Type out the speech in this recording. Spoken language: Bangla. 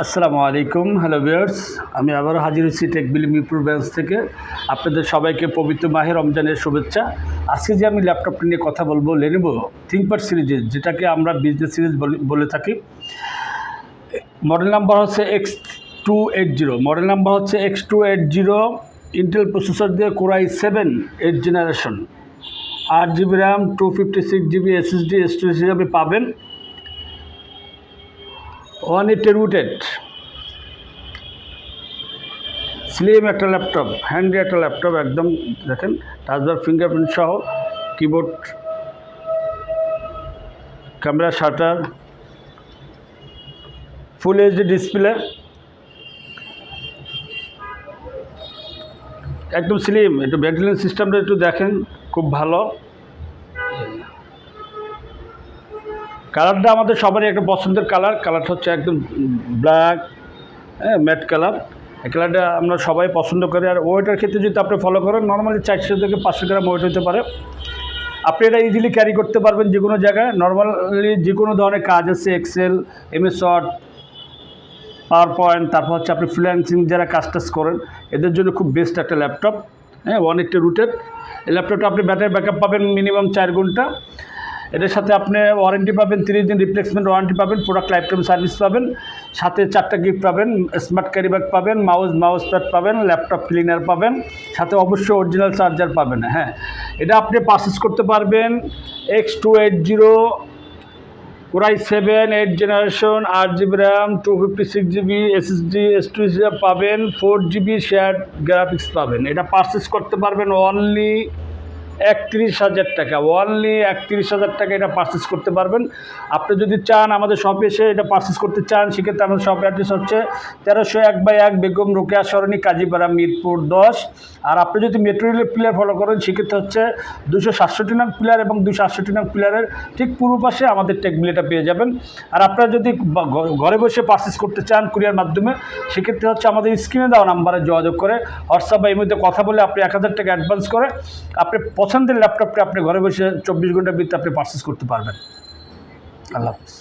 আসসালামু আলাইকুম, হ্যালো ভিউয়ার্স। আমি আবারও হাজির হচ্ছি টেকবিলি মিরপুর ব্রাঞ্চ থেকে। আপনাদের সবাইকে পবিত্র মাহের রমজানের শুভেচ্ছা। আজকে যে আমি ল্যাপটপটি নিয়ে কথা বলব লেনেভো থিঙ্কপ্যাড সিরিজের যেটাকে আমরা বিজনেস সিরিজ বলে থাকি। মডেল নাম্বার হচ্ছে X two eight zero model number হচ্ছে X two eight zero Intel processor দিয়ে core i seven eight generation আট GB RAM two fifty six GB SSD storage হিসাবে পাবেন। ওয়ান এইট রুটেড স্লিম একটা ল্যাপটপ, হ্যান্ডি একটা ল্যাপটপ, একদম দেখেন, টাচবার ফিঙ্গারপ্রিন্ট সহ keyboard camera shutter full HD display একদম স্লিম একটু ব্যাটারিয়াল সিস্টেমটা একটু দেখেন, খুব ভালো। কালারটা আমাদের সবারই একটা পছন্দের কালার। কালারটা হচ্ছে একদম ব্ল্যাক হ্যাঁ ম্যাট কালার। এই কালারটা আমরা সবাই পছন্দ করি। আর ওয়েটার ক্ষেত্রে যদি আপনি ফলো করেন নর্মালি চারশো থেকে পাঁচশো গ্রাম ওয়েট হতে পারে। আপনি এটা ইজিলি ক্যারি করতে পারবেন যে কোনো জায়গায়। নর্মালি যে কোনো ধরনের কাজ আছে Excel MS Word PowerPoint তারপর হচ্ছে আপনি ফ্রিল্যান্সিং যারা কাজ টাজ করেন, এদের জন্য খুব বেস্ট একটা ল্যাপটপ হ্যাঁ ওয়ান এইটটি রুটের এই ল্যাপটপটা আপনি ব্যাটারি ব্যাকআপ পাবেন মিনিমাম চার ঘণ্টা। এটার সাথে আপনি ওয়ারেন্টি পাবেন, তিরিশ দিন রিপ্লেসমেন্ট ওয়ারেন্টি পাবেন প্রোডাক্ট লাইফ টাইম সার্ভিস পাবেন, সাথে চারটা গিফট পাবেন স্মার্ট ক্যারি ব্যাগ পাবেন মাউস মাউস প্যাড পাবেন ল্যাপটপ ক্লিনার পাবেন, সাথে অবশ্যই অরিজিনাল চার্জার পাবেন হ্যাঁ। এটা আপনি পারচেস করতে পারবেন X two eight zero core i seven eight generation আট GB RAM two fifty six GB SSD storage পাবেন ফোর জিবি শেয়ার গ্রাফিক্স পাবেন। এটা পারচেস করতে পারবেন অনলি একত্রিশ হাজার টাকা। অনলি একত্রিশ হাজার টাকা এটা পারচেস করতে পারবেন। আপনি যদি চান আমাদের শপে এসে এটা পারচেস করতে চান, সেক্ষেত্রে আমাদের শপ অ্যাড্রেস হচ্ছে তেরোশো এক বাই এক বেগম রোকেয়া সরণি, কাজীপাড়া, মিরপুর দশ। আর আপনি যদি মেট্রো রেলের প্লেয়ার ফলো করেন, সেক্ষেত্রে হচ্ছে দুশো সাতষট্টি নং প্লেয়ার এবং দুশো আটষট্টি নং প্লেয়ারের ঠিক পূর্ব পাশে আমাদের টেকবিলিটা পেয়ে যাবেন। আর আপনারা যদি ঘরে বসে পারচেস করতে চান কুরিয়ার মাধ্যমে, সেক্ষেত্রে হচ্ছে আমাদের স্ক্রিনে দেওয়া নাম্বারে যোগাযোগ করে হোয়াটসঅ্যাপ বা এই মধ্যে কথা বলে আপনি এক হাজার টাকা অ্যাডভান্স করে, আপনি পছন্দের ল্যাপটপটা আপনি ঘরে বসে চব্বিশ ঘণ্টার ভিতরে আপনি পারচেস করতে পারবেন। আল্লাহ হাফিজ।